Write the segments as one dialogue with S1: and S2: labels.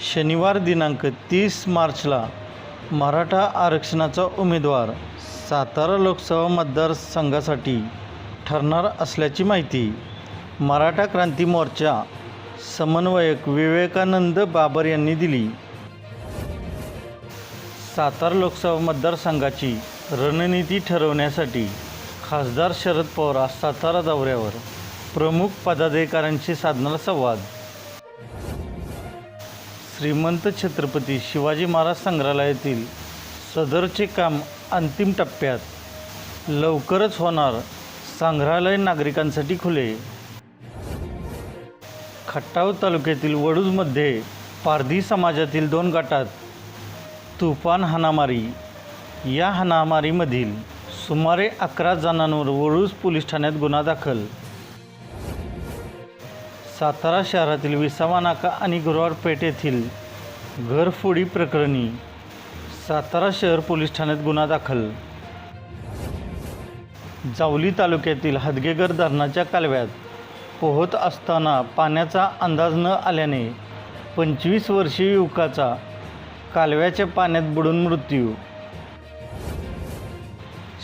S1: शनिवार दिनांक तीस मार्चला मराठा आरक्षणाचा उमेदवार सातारा लोकसभा मतदारसंघासाठी ठरणार असल्याची माहिती मराठा क्रांती मोर्चा समन्वयक विवेकानंद बाबर यांनी दिली. सातारा लोकसभा मतदारसंघाची रणनीती ठरवण्यासाठी खासदार शरद पवार सातारा दौऱ्यावर. प्रमुख पदाधिकाऱ्यांशी साधणार संवाद. श्रीमंत छत्रपती शिवाजी महाराज संग्रहालयातील सदरचे काम अंतिम टप्प्यात लवकरच होणार. संग्रहालय नागरिकांसाठी खुले. खटाव तालुक्यातील वडूजमध्ये पारधी समाजातील दोन गटात तुफान हाणामारी. या हाणामारीमधील सुमारे अकरा जणांवर वडूज पोलीस ठाण्यात गुन्हा दाखल. सातारा शहरातील विसावा नाका आणि गुरुवार पेठ येथील घरफोडी प्रकरणी सातारा शहर पोलीस ठाण्यात गुन्हा दाखल. जावली तालुक्यातील हदगेगर धरणाच्या कालव्यात पोहत असताना पाण्याचा अंदाज न आल्याने पंचवीस वर्षीय युवकाचा कालव्याच्या पाण्यात बुडून मृत्यू.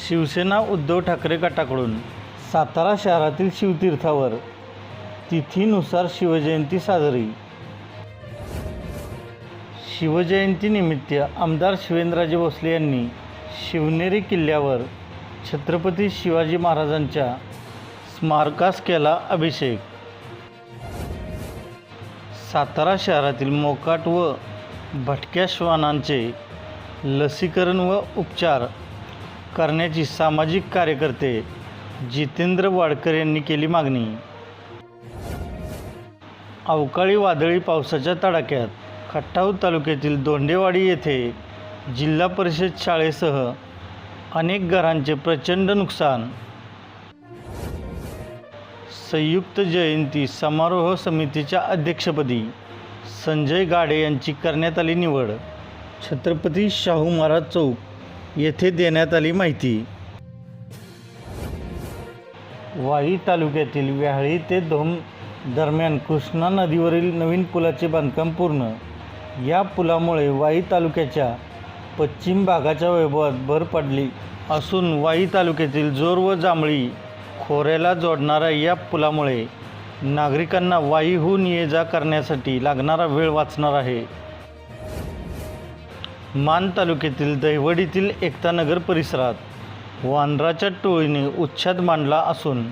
S1: शिवसेना उद्धव ठाकरे गटाकडून सातारा शहरातील शिवतीर्थावर तिथीनुसार शिवजयंती साजरी. शिवजयंतीनिमित्त आमदार शिवेंद्रराजे भोसले यांनी शिवनेरी किल्ल्यावर छत्रपती शिवाजी महाराजांच्या स्मारकास केला अभिषेक. सातारा शहरातील मोकाट व भटक्या श्वानांचे लसीकरण व उपचार करण्याची सामाजिक कार्यकर्ते जितेंद्र वाडकर यांनी केली मागणी. अवकाळी वादळी पावसाच्या तडाख्यात खटाव तालुक्यातील दोंडेवाडी येथे जिल्हा परिषद शाळेसह अनेक घरांचे प्रचंड नुकसान. संयुक्त जयंती समारोह समितीच्या अध्यक्षपदी संजय गाडे यांची करण्यात आली निवड. छत्रपती शाहू महाराज चौक येथे देण्यात आली माहिती. वाई तालुक्यातील व्याहळी ते धोम दरम्यान कृष्णा नदीवरील नवीन पुलाचे बांधकाम पूर्ण. या पुलामुळे वाई तालुक्याच्या पश्चिम भागाच्या वैभवात भर पडली असून वाई तालुक्यातील जोर व जांभळी खोऱ्याला जोडणाऱ्या या पुलामुळे नागरिकांना वाईहून ये जा करण्यासाठी लागणारा वेळ वाचणार आहे. मान तालुक्यातील दहिवडीतील एकतानगर परिसरात वानराच्या टोळीने उच्छाद मांडला असून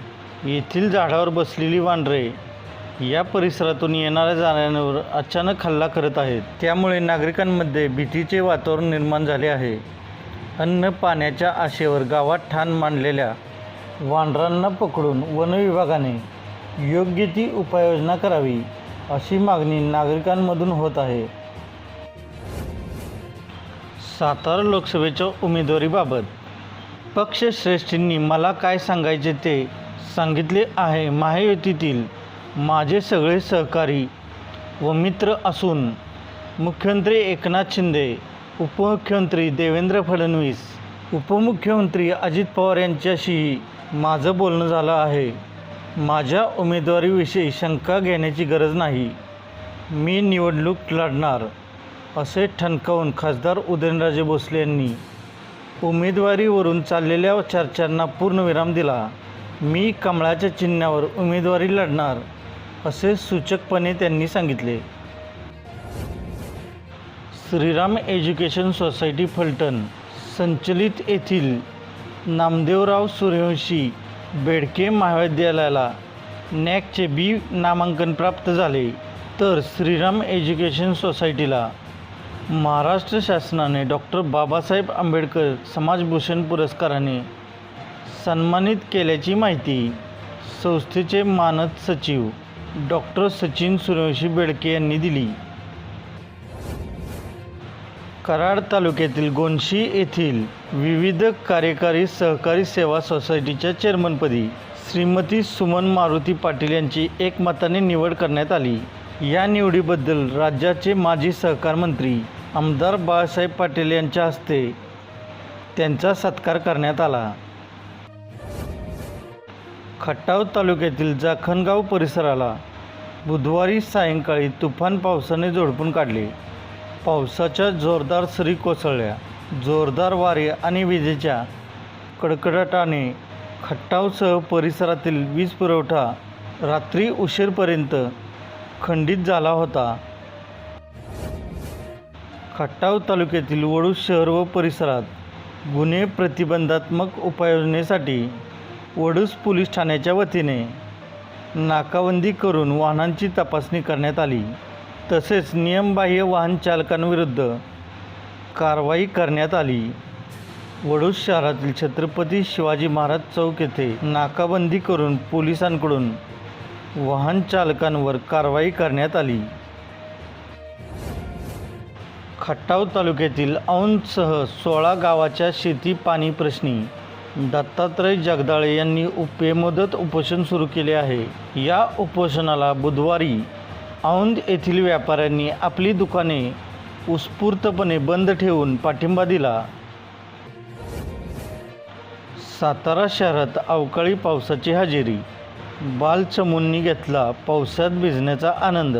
S1: येथील झाडावर बसलेली वानरे या परिसरातून येणाऱ्या जाणाऱ्यांवर अचानक हल्ला करत आहेत. त्यामुळे नागरिकांमध्ये भीतीचे वातावरण निर्माण झाले आहे. अन्न पाण्याच्या आशेवर गावात ठाण मांडलेल्या वानरांना पकडून वनविभागाने योग्य ती उपाययोजना करावी अशी मागणी नागरिकांमधून होत आहे. सातारा लोकसभेच्या उमेदवारीबाबत पक्षश्रेष्ठींनी मला काय सांगायचे ते सांगितले आहे. महायुतीतील माझे सगळे सहकारी व मित्र असून मुख्यमंत्री एकनाथ शिंदे उपमुख्यमंत्री देवेंद्र फडणवीस उपमुख्यमंत्री अजित पवार यांच्याशीही माझं बोलणं झालं आहे. माझ्या उमेदवारीविषयी शंका घेण्याची गरज नाही. मी निवडणूक लढणार असे ठणकावून खासदार उदयनराजे भोसले यांनी उमेदवारीवरून चाललेल्या चर्चांना पूर्णविराम दिला. मी कमळाच्या चिन्हावर उमेदवारी लढणार असे सूचकपणे त्यांनी सांगितले. श्रीराम एज्युकेशन सोसायटी फलटण संचलित येथील नामदेवराव सूर्यवंशी बेडके महाविद्यालयाला नॅकचे बी नामांकन प्राप्त झाले. तर श्रीराम एज्युकेशन सोसायटीला महाराष्ट्र शासनाने डॉक्टर बाबासाहेब आंबेडकर समाजभूषण पुरस्काराने सन्मानित केल्याची माहिती संस्थेचे मानद सचिव डॉक्टर सचिन सूर्यवंशी बेडके यांनी दिली. कराड तालुक्यातील गोंशी येथील विविध कार्यकारी सहकारी सेवा सोसायटीच्या चेअरमनपदी श्रीमती सुमन मारुती पाटील यांची एकमताने निवड करण्यात आली. या निवडीबद्दल राज्याचे माजी सहकार मंत्री आमदार बाळासाहेब पाटील यांच्या हस्ते त्यांचा सत्कार करण्यात आला. खटाव तालुक्यातील जाखणगाव परिसराला बुधवारी सायंकाळी तुफान पावसाने झोडपून काढले. पावसाच्या जोरदार सरी कोसळल्या. जोरदार वारे आणि विजेच्या कडकडाटाने खट्टावसह परिसरातील वीज पुरवठा रात्री उशीरपर्यंत खंडित झाला होता. खट्टाव तालुक्यातील वडू शहर व परिसरात गुन्हे प्रतिबंधात्मक उपाययोजनेसाठी वडूस पोलीस ठाण्याच्या वतीने नाकाबंदी करून वाहनांची तपासणी करण्यात आली. तसेच नियमबाह्य वाहन चालकांविरुद्ध कारवाई करण्यात आली. वडूस शहरातील छत्रपती शिवाजी महाराज चौक येथे नाकाबंदी करून पोलिसांकडून वाहन चालकांवर कारवाई करण्यात आली. खटाव तालुक्यातील औंधसह सोळा गावाच्या शेती पाणी प्रश्नी दत्तात्रय जगदाळे यांनी उपेमुदत उपोषण सुरू केले आहे. या उपोषणाला बुधवारी औंध येथील व्यापाऱ्यांनी आपली दुकाने उत्स्फूर्तपणे बंद ठेवून पाठिंबा दिला. सातारा शहरात अवकाळी पावसाची हजेरी. बालचमूंनी घेतला पावसात भिजण्याचा आनंद